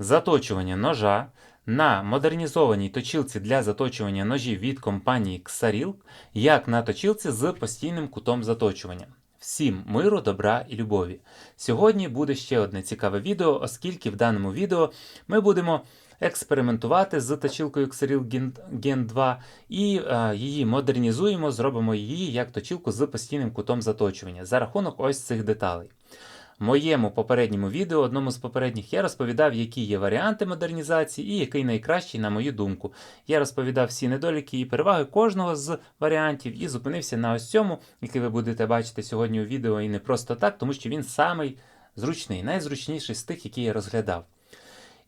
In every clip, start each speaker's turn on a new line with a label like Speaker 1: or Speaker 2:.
Speaker 1: заточування ножа на модернізованій точилці для заточування ножів від компанії Xaril, як на точилці з постійним кутом заточування. Всім миру, добра і любові. Сьогодні буде ще одне цікаве відео, оскільки в даному відео ми будемо експериментувати з точилкою Xaril Gen- Gen 2 і е, її модернізуємо, зробимо її як точилку з постійним кутом заточування за рахунок ось цих деталей. Моєму попередньому відео, одному з попередніх, я розповідав, які є варіанти модернізації і який найкращий, на мою думку. Я розповідав всі недоліки і переваги кожного з варіантів і зупинився на ось цьому, який ви будете бачити сьогодні у відео, і не просто так, тому що він самий зручний, найзручніший з тих, які я розглядав.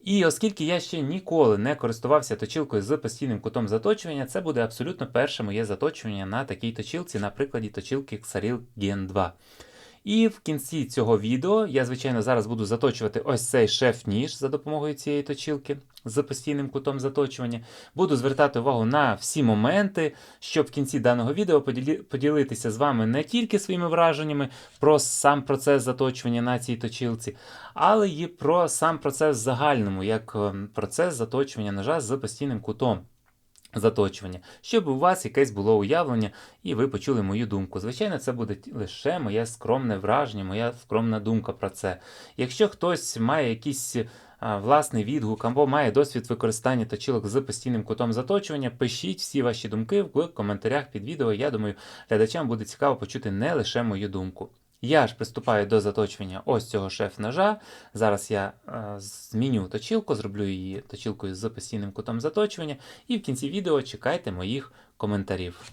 Speaker 1: І оскільки я ще ніколи не користувався точилкою з постійним кутом заточування, це буде абсолютно перше моє заточування на такій точилці, на прикладі точилки Xaril Gen 2. І в кінці цього відео я, звичайно, зараз буду заточувати ось цей шеф-ніж за допомогою цієї точилки з постійним кутом заточування. Буду звертати увагу на всі моменти, щоб в кінці даного відео поділитися з вами не тільки своїми враженнями про сам процес заточування на цій точилці, але й про сам процес в загальному, як ем, процес заточування ножа з постійним кутом заточування, щоб у вас якесь було уявлення і ви почули мою думку. Звичайно, це буде лише моє скромне враження, моя скромна думка про це. Якщо хтось має якийсь власний відгук або має досвід використання точилок з постійним кутом заточування, пишіть всі ваші думки в коментарях під відео. Я думаю, глядачам буде цікаво почути не лише мою думку. Я ж приступаю до заточування ось цього шеф-ножа. Зараз я е, зміню точілку, зроблю її точілкою з постійним кутом заточування, і в кінці відео чекайте моїх коментарів.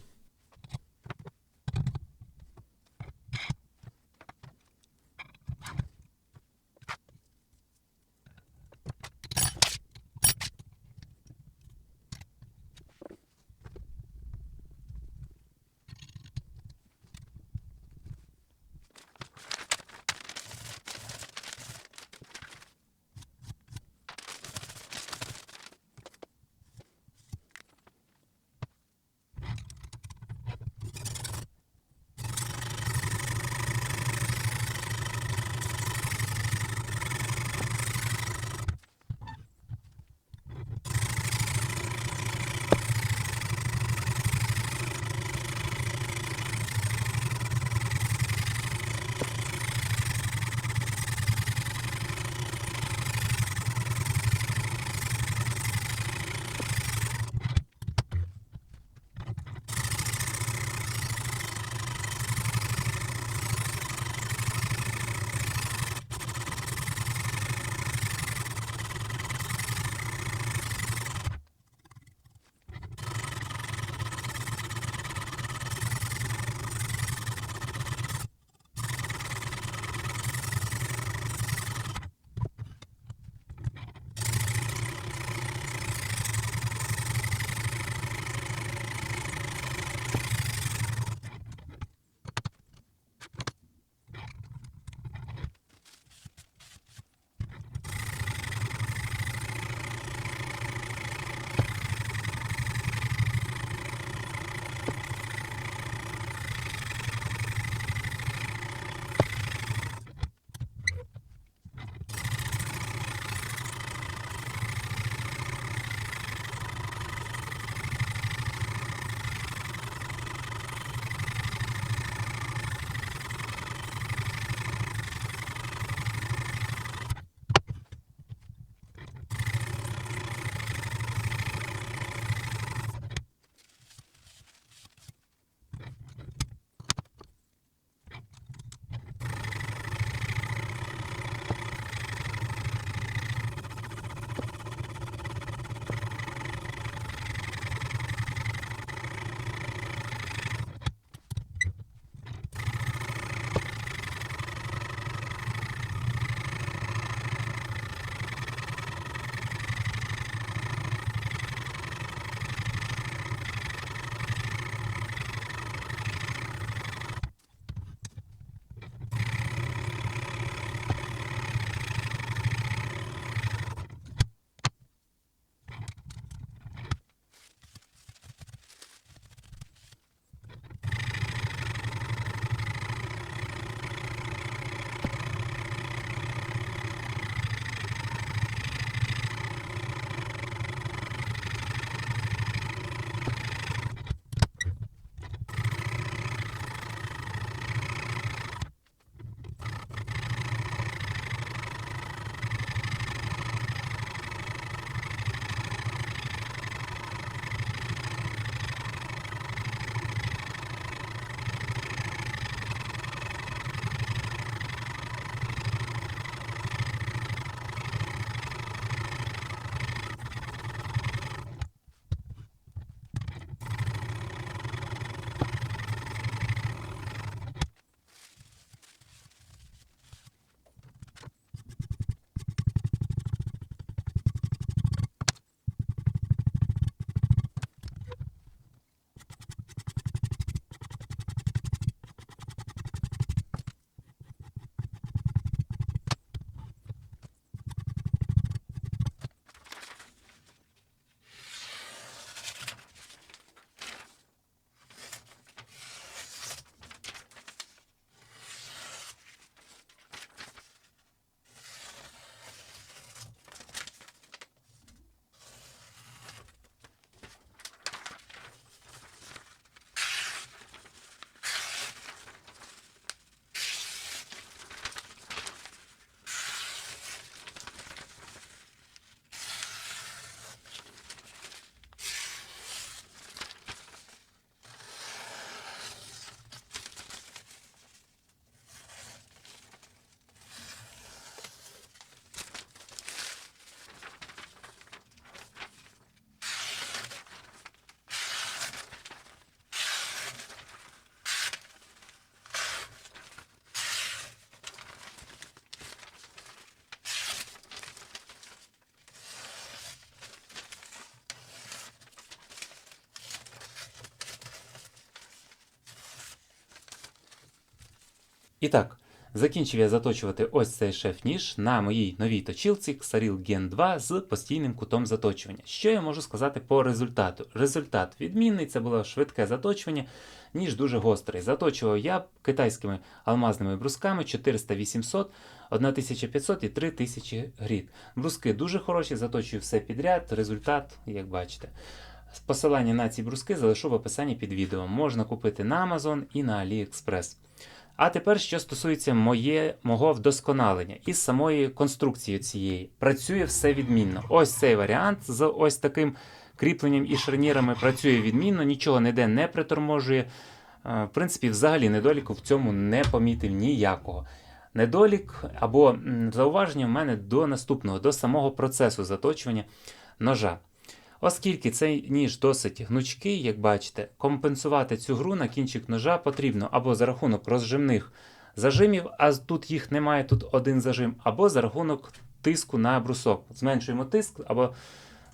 Speaker 1: І так, закінчив я заточувати ось цей шеф-ніж на моїй новій точилці Xaril Gen 2 з постійним кутом заточування. Що я можу сказати по результату? Результат відмінний, це було швидке заточування, ніж дуже гострий. Заточував я китайськими алмазними брусками 400-800, 1500 і 3000 гріт. Бруски дуже хороші, заточую все підряд, результат, як бачите. Посилання на ці бруски залишу в описанні під відео. Можна купити на Amazon і на AliExpress. А тепер, що стосується моє, мого вдосконалення із самої конструкції цієї. Працює все відмінно. Ось цей варіант з ось таким кріпленням і шарнірами працює відмінно, нічого ніде не приторможує. Е, В принципі, взагалі недоліку в цьому не помітив ніякого. Недолік або зауваження в мене до наступного, до самого процесу заточування ножа. Оскільки цей ніж досить гнучкий, як бачите, компенсувати цю гру на кінчик ножа потрібно або за рахунок розжимних зажимів, а тут їх немає, тут один зажим, або за рахунок тиску на брусок. Зменшуємо тиск, або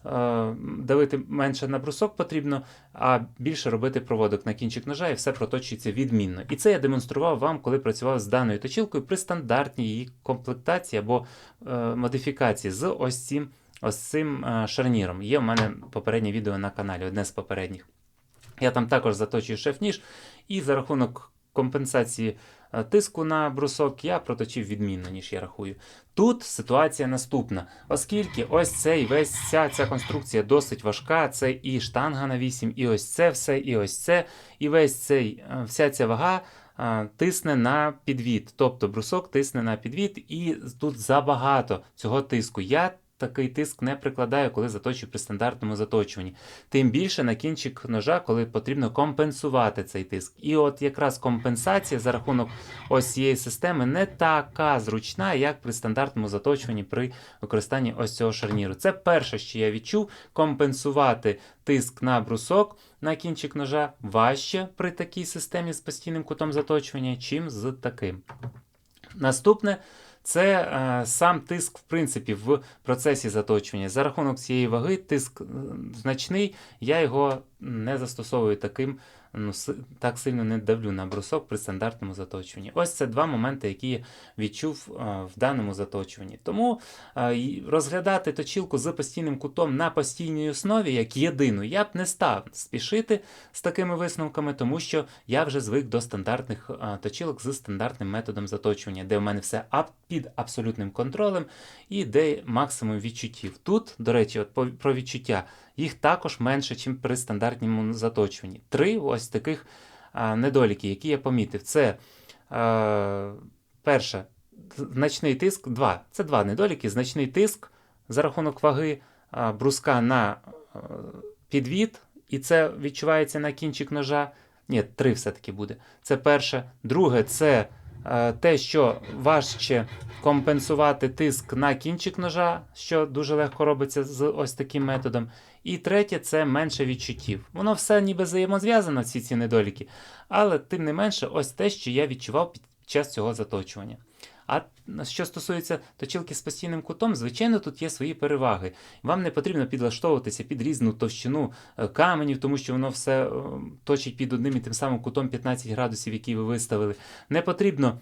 Speaker 1: е, давити менше на брусок потрібно, а більше робити проводок на кінчик ножа, і все проточується відмінно. І це я демонстрував вам, коли працював з даною точилкою при стандартній її комплектації або е, модифікації з ось цим ось цим е, шарніром. Є в мене попереднє відео на каналі, одне з попередніх. Я там також заточую шеф-ніж, і за рахунок компенсації е, тиску на брусок я проточив відмінно, ніж я рахую. Тут ситуація наступна, оскільки ось цей весь ця, ця конструкція досить важка, це і штанга на 8, і ось це все, і ось це, і весь цей, е, вся ця вага. Тисне на підвід, тобто брусок тисне на підвід, і тут забагато цього тиску. Я такий тиск не прикладаю, коли заточую при стандартному заточуванні. Тим більше на кінчик ножа, коли потрібно компенсувати цей тиск. І от якраз компенсація за рахунок ось цієї системи не така зручна, як при стандартному заточуванні при використанні ось цього шарніру. Це перше, що я відчув, компенсувати тиск на брусок на кінчик ножа важче при такій системі з постійним кутом заточування, чим з таким. Наступне це е, сам тиск, в принципі, в процесі заточування. За рахунок цієї ваги тиск значний, я його не застосовую таким, ну, так сильно не давлю на брусок при стандартному заточуванні. Ось це два моменти, які я відчув е, в даному заточуванні. Тому е, розглядати точілку з постійним кутом на постійній основі, як єдину, я б не став спішити з такими висновками, тому що я вже звик до стандартних а, точилок з стандартним методом заточування, де в мене все під абсолютним контролем і де максимум відчуттів. Тут, до речі, от про відчуття, їх також менше, ніж при стандартному заточуванні. Три ось таких недоліки, які я помітив. Це е, перше, значний тиск, два. Це два недоліки. Значний тиск за рахунок ваги бруска на підвід, і це відчувається на кінчик ножа. Ні, три все-таки буде. Це перше. Друге, це е, те, що важче компенсувати тиск на кінчик ножа, що дуже легко робиться з ось таким методом. І третє це менше відчуттів. Воно все ніби взаємозв'язано, всі ці недоліки, але тим не менше, ось те, що я відчував під час цього заточування. А що стосується точилки з постійним кутом, звичайно, тут є свої переваги. Вам не потрібно підлаштовуватися під різну товщину е, каменів, тому що воно все е, точить під одним і тим самим кутом 15 градусів, який ви виставили. Не потрібно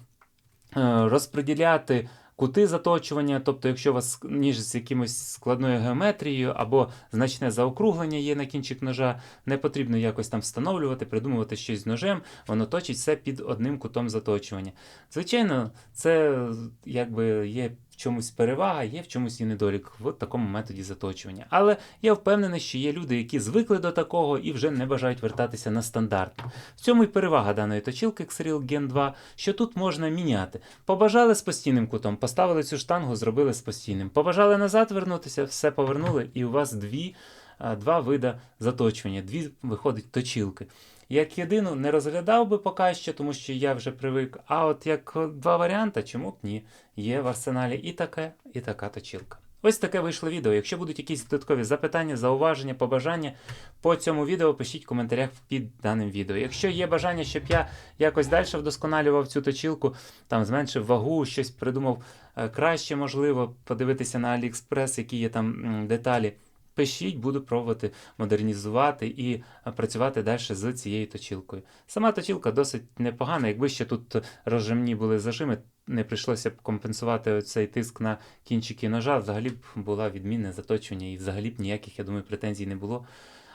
Speaker 1: е, розподіляти кути заточування, тобто, якщо у вас ніж з якимось складною геометрією або значне заокруглення є на кінчик ножа, не потрібно якось там встановлювати, придумувати щось з ножем, воно точить все під одним кутом заточування. Звичайно, це якби є чомусь перевага, є в чомусь і недолік в такому методі заточування. Але я впевнений, що є люди, які звикли до такого і вже не бажають вертатися на стандарт. В цьому і перевага даної точилки Xreal Gen 2, що тут можна міняти. Побажали з постійним кутом, поставили цю штангу, зробили з постійним. Побажали назад вернутися, все повернули, і у вас дві, два вида заточування, дві виходить точилки. Як єдину не розглядав би поки що, тому що я вже привик. А от як два варіанти, чому б ні? Є в арсеналі і таке, і така точилка. Ось таке вийшло відео. Якщо будуть якісь додаткові запитання, зауваження, побажання по цьому відео, пишіть в коментарях під даним відео. Якщо є бажання, щоб я якось далі вдосконалював цю точилку, там зменшив вагу, щось придумав е, краще, можливо, подивитися на AliExpress, які є там деталі. Пишіть, буду пробувати модернізувати і е, працювати далі з цією точилкою. Сама точилка досить непогана. Якби ще тут розжимні були зажими, не прийшлося б компенсувати цей тиск на кінчики ножа, взагалі б була відмінне заточування і взагалі б ніяких, я думаю, претензій не було.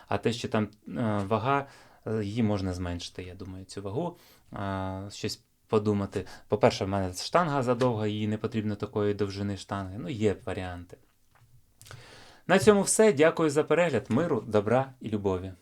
Speaker 1: А те, що там е, вага, е, її можна зменшити, я думаю, цю вагу. Щось подумати. По-перше, в мене штанга задовга, їй не потрібно такої довжини штанги. Ну, є варіанти. На цьому все. Дякую за перегляд. Миру, добра і любові.